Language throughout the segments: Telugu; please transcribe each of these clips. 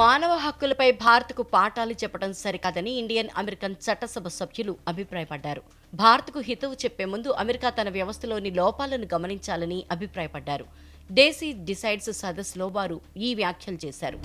మానవ హక్కులపై భారత్కు పాఠాలు చెప్పడం సరికాదని ఇండియన్ అమెరికన్ చట్టసభ సభ్యులు అభిప్రాయపడ్డారు. భారత్కు హితవు చెప్పే ముందు అమెరికా తన వ్యవస్థలోని లోపాలను గమనించాలని అభిప్రాయపడ్డారు. డేసీ డిసైడ్స్ సదస్సులో వారు ఈ వ్యాఖ్యలు చేశారు.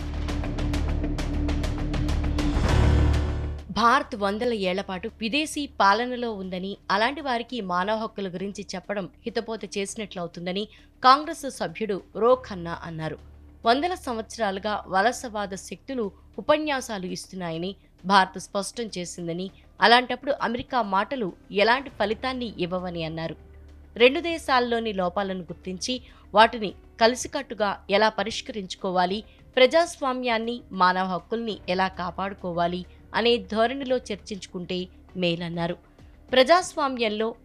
భారత్ వందల ఏళ్ళపాటు విదేశీ పాలనలో ఉందని అలాంటి వారికి మానవ హక్కుల గురించి చెప్పడం హితబోధ చేసినట్లవుతుందని కాంగ్రెస్ సభ్యుడు రో ఖన్నా అన్నారు. వందల సంవత్సరాలుగా వలసవాద శక్తులు ఉపన్యాసాలు ఇస్తున్నాయని భారత్ స్పష్టం చేసిందని అలాంటప్పుడు అమెరికా మాటలు ఎలాంటి ఫలితాన్ని ఇవ్వవని అన్నారు. రెండు దేశాల్లోని లోపాలను గుర్తించి వాటిని కలిసికట్టుగా ఎలా పరిష్కరించుకోవాలి ప్రజాస్వామ్యాన్ని మానవ హక్కుల్ని ఎలా కాపాడుకోవాలి అనే ధోరణిలో చర్చించుకుంటే మేలన్నారు. ప్రజాస్వామ్యంలో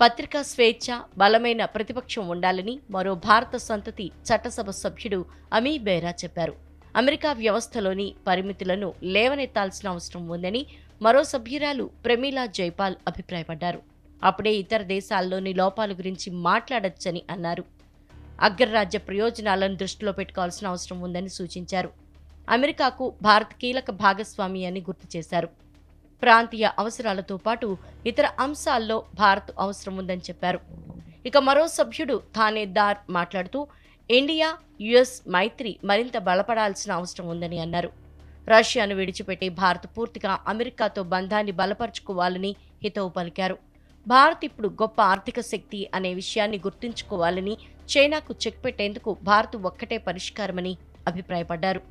పత్రికా స్వేచ్ఛ బలమైన ప్రతిపక్షం ఉండాలని మరో భారత సంతతి చట్టసభ సభ్యుడు అమీ బేరా చెప్పారు. అమెరికా వ్యవస్థలోని పరిమితులను లేవనెత్తాల్సిన అవసరం ఉందని మరో సభ్యురాలు ప్రమీలా జైపాల్ అభిప్రాయపడ్డారు. అప్పుడే ఇతర దేశాల్లోని లోపాల గురించి మాట్లాడొచ్చని అన్నారు. అగ్రరాజ్య ప్రయోజనాలను దృష్టిలో పెట్టుకోవాల్సిన అవసరం ఉందని సూచించారు. అమెరికాకు భారత్ కీలక భాగస్వామి అని గుర్తు చేశారు. ప్రాంతీయ అవసరాలతో పాటు ఇతర అంశాల్లో భారత్ అవసరం ఉందని చెప్పారు. ఇక మరో సభ్యుడు థానేదార్ మాట్లాడుతూ ఇండియా యుఎస్ మైత్రి మరింత బలపడాల్సిన అవసరం ఉందని అన్నారు. రష్యాను విడిచిపెట్టి భారత్ పూర్తిగా అమెరికాతో బంధాన్ని బలపరుచుకోవాలని హితవు పలికారు. భారత్ ఇప్పుడు గొప్ప ఆర్థిక శక్తి అనే విషయాన్ని గుర్తుంచుకోవాలని చైనాకు చెక్ పెట్టేందుకు భారత్ ఒక్కటే పరిష్కారమని అభిప్రాయపడ్డారు.